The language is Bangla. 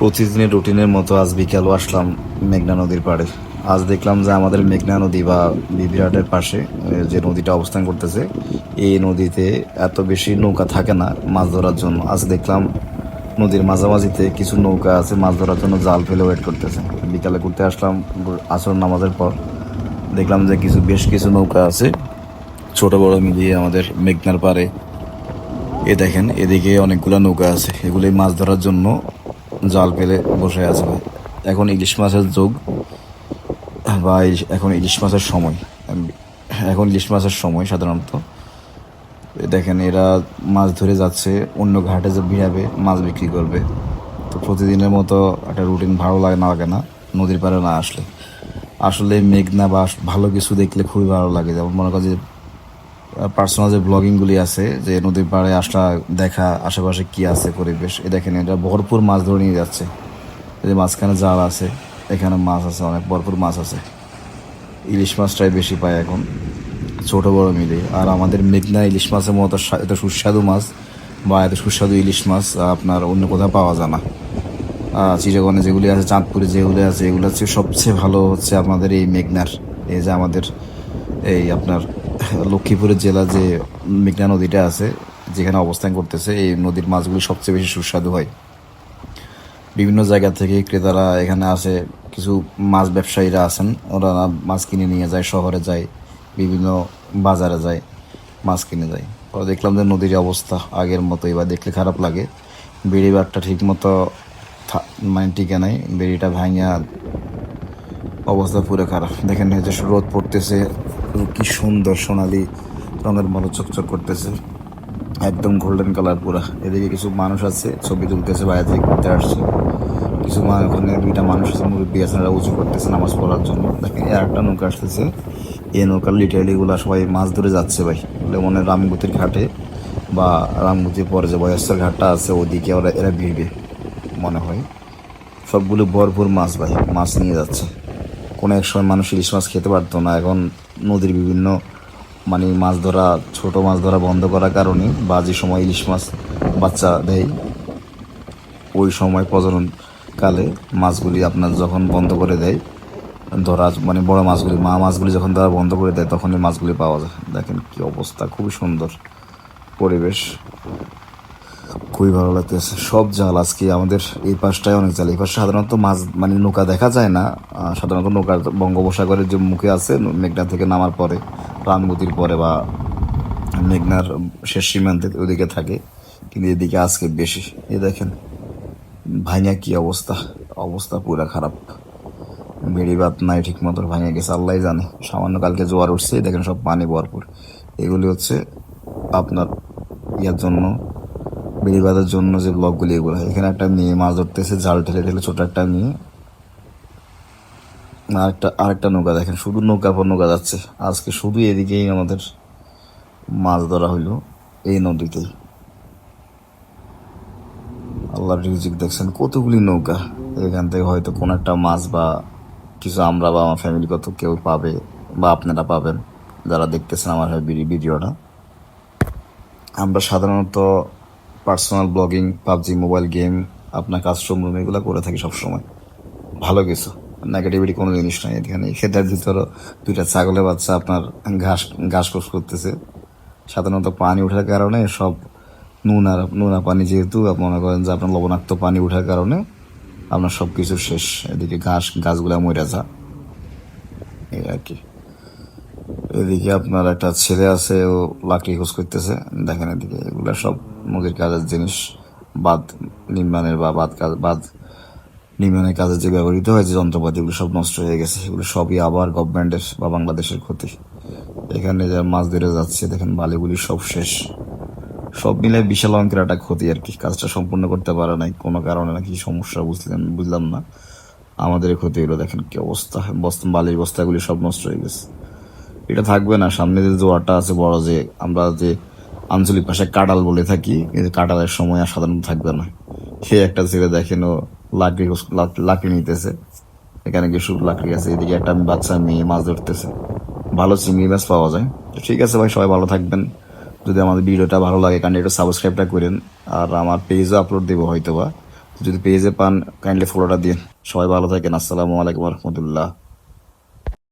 প্রতিদিনের রুটিনের মতো আজ বিকালও আসলাম মেঘনা নদীর পাড়ে। আজ দেখলাম যে আমাদের মেঘনা নদী বা বিবিরাটের পাশে যে নদীটা অবস্থান করতেছে, এই নদীতে এত বেশি নৌকা থাকে না মাছ ধরার জন্য। আজ দেখলাম নদীর মাঝামাঝিতে কিছু নৌকা আছে, মাছ ধরার জন্য জাল ফেলে ওয়েট করতেছে। বিকালে ঘুরতে আসলাম আসর নামাজের পর। দেখলাম যে কিছু, বেশ কিছু নৌকা আছে। ছোট, বড় মিলিয়ে আমাদের মেঘনার পাড়ে। এ দেখেন, এদিকে অনেকগুলো নৌকা আছে। এগুলি মাছ ধরার জন্য জাল ফেলে বসে আছে ভাই। এখন ইলিশ মাছের যোগ বা এখন ইলিশ মাছের সময়। এখন ইলিশ মাছের সময় সাধারণত। দেখেন এরা মাছ ধরে যাচ্ছে, অন্য ঘাটে যে ভিড়াবে, মাছ বিক্রি করবে। তো প্রতিদিনের মতো একটা রুটিন ভালো লাগে না লাগে না, নদীর পাড়ে না আসলে। আসলে মেঘনা বা ভালো কিছু দেখলে খুবই ভালো লাগে। যেমন মনে করেন যে পার্সোনাল যে ব্লগিংগুলি আছে, যে নদীর পাড়ে আসা, দেখা, আশেপাশে কি আছে, পরিবেশ, এ দেখেন এটা ভরপুর মাছ ধরে নিয়ে যাচ্ছে। যে মাঝখানে জাল আছে, এখানে মাছ আছে, অনেক ভরপুর মাছ আছে। ইলিশ মাছটাই বেশি পায় এখন, ছোট বড় মিলে। আর আমাদের মেঘনা ইলিশ মাছের মতো এত সুস্বাদু মাছ, বা এত সুস্বাদু ইলিশ মাছ আপনার অন্য কোথাও পাওয়া যায় না। চিটাগনে যেগুলি আছে, চাঁদপুরে যেগুলি আছে, এগুলো হচ্ছে সবচেয়ে ভালো হচ্ছে আমাদের এই মেঘনার, এই যে আমাদের এই আপনার লক্ষ্মীপুরের জেলা যে মেঘনা নদীটা আছে, যেখানে অবস্থান করতেছে, এই নদীর মাছগুলি সবচেয়ে বেশি সুস্বাদু হয়। বিভিন্ন জায়গা থেকে ক্রেতারা এখানে আসে, কিছু মাছ ব্যবসায়ীরা আছেন, ওরা মাছ কিনে নিয়ে যায়, শহরে যায়, বিভিন্ন বাজারে যায়, মাছ কিনে যায়। ওরা দেখলাম যে নদীর অবস্থা আগের মতো এবার দেখলে খারাপ লাগে। বেড়িবারটা ঠিক মতো মানে টিকে নাই, বেড়িটা ভাঙিয়া অবস্থা পুরো খারাপ। দেখেন যে রোদ পড়তেছে কি সুন্দর সোনালি রঙের মতো চকচক করতেছে। একদম গোল্ডেন কালার পুরা। এদিকে কিছু মানুষ আছে, ছবি তুলতেছে, বাইরে থেকে ঘুরতে আসছে। কিছু ওখানে দুইটা মানুষ আছে, মুরব্বী আছে ওরা উঁচু করতেছে নামাজ পড়ার জন্য। দেখেন আর একটা নৌকা আসতেছে। এই নৌকার লিটারেলি গুলা সবাই মাছ ধরে যাচ্ছে ভাই। বলে মনে রামগুতির ঘাটে বা রামগুতির পরে যে বয়স্কের ঘাটটা আছে, ওদিকে ওরা এরা ভিড়বে, মনে হয়। সবগুলো ভরপুর মাছ ভাই, মাছ নিয়ে যাচ্ছে। কোনো এক সময় মানুষ ইলিশ মাছ খেতে পারতো না। এখন নদীর বিভিন্ন মানে মাছ ধরা, ছোট মাছ ধরা বন্ধ করার কারণে বা যে সময় ইলিশ মাছ বাচ্চা দেয়। ওই সময় প্রজনন কালে মাছগুলি আপনার যখন বন্ধ করে দেয়, ধরা মানে বড় মাছগুলি, মা মাছগুলি যখন ধরা বন্ধ করে দেয় তখন এই মাছগুলি পাওয়া যায়। দেখেন কি অবস্থা, খুবই সুন্দর পরিবেশ। খুবই ভালো লাগতেছে। সব জাল আজকে আমাদের এই পাশটায় অনেক জাল। এই পাশে সাধারণত মাছ মানে নৌকা দেখা যায় না। সাধারণত নৌকা বঙ্গোপসাগরের যে মুখে আছে, মেঘনা থেকে নামার পরে রামগতির পরে বা মেঘনার শেষ সীমান্তে ওদিকে থাকে। কিন্তু এদিকে আজকে বেশি। এ দেখেন ভাঙা কি অবস্থা? অবস্থা পুরা খারাপ। বেড়িবাত নাই ঠিক মতো ভাঙে গেছে আল্লাহ জানে। সামান্য কালকে জোয়ার উঠছে, দেখেন সব পানি ভরপুর। এগুলি হচ্ছে আপনার ইয়ার জন্য বেড়িবাঁধের জন্য যে ব্লকগুলি এগুলো হয়। এখানে একটা মেয়ে মাছ ধরতেছে, জাল ঠেলে ঠেলে ছোট একটা মেয়ে। আরেকটা আরেকটা নৌকা দেখেন, শুধু নৌকা পর নৌকা যাচ্ছে। আজকে শুধু এদিকেই আমাদের মাছ ধরা হইল, এই নদীতেই। আল্লাহর রিজিক দেখছেন, কতগুলি নৌকা। এখান থেকে হয়তো কোনো একটা মাছ বা কিছু আমরা বা আমার ফ্যামিলি কত কেউ পাবে বা আপনারা পাবেন, যারা দেখতেছেন আমার ভিডি- ভিডিওটা। আমরা সাধারণত personal blogging, PUBG, mobile game, আপনার কাস্টম রুম, এগুলো করে থাকি সবসময়। ভালো কিছু। নেগেটিভিটি কোনো জিনিস নাই এখানে। ক্ষেতের ভিতরে দুইটা ছাগলের বাচ্চা আপনার ঘাস ঘাস কোষ করতেছে। সাধারণত পানি ওঠার কারণে সব নুনা নুনা পানি যেহেতু মনে করেন যে আপনার লবণাক্ত পানি ওঠার কারণে আপনার সব কিছু শেষ। এদিকে ঘাস, গাছগুলা মরে যা। এই আর কি। এদিকে আপনার একটা ছেলে আছে, ও লাকড়ি খোঁজ করতেছে। দেখেন এদিকে এগুলা সব নদীর কাজের জিনিস, বাদ নির্মাণের বা বাদ কাজ, বাদ নির্মাণের কাজে যে ব্যবহৃত হয়, যে যন্ত্রপাতিগুলো সব নষ্ট হয়ে গেছে। এগুলো সবই আবার গভর্নমেন্টের বা বাংলাদেশের ক্ষতি। এখানে যে মাছ ধরে যাচ্ছে, দেখেন বালিগুলি সব শেষ। সব মিলে বিশাল অঙ্কের একটা ক্ষতি আর কি। কাজটা সম্পূর্ণ করতে পারে নাই, কোনো কারণে নাকি সমস্যা বুঝলেন বুঝলাম না। আমাদের ক্ষতি হলো, দেখেন কি অবস্থা। বস্তা বালির বস্তাগুলি সব নষ্ট হয়ে গেছে। এটা থাকবে না, সামনে যে জোয়ারটা আছে, বড় যে আমরা যে আঞ্চলিক ভাষায় কাটাল বলে থাকি কাটালের সময় আর সাধারণত থাকবে না। সে একটা ছেলে দেখেন ও লাকড়ি লাকড়ি নিতেছে। এখানে কিছু লাকড়ি আছে, এদিকে একটা বাচ্চা মেয়ে মাছ ধরতেছে। ভালো চিংড়ি মাছ পাওয়া যায়। তো ঠিক আছে ভাই, সবাই ভালো থাকবেন। যদি আমাদের ভিডিওটা ভালো লাগে কারণ একটু সাবস্ক্রাইবটা করেন। আর আমার পেজও আপলোড দেবো হয়তো বা যদি পেজে পান কাইন্ডলি ফলোটা দিন। সবাই ভালো থাকেন। আসসালামু আলাইকুম রহমতুল্লাহ।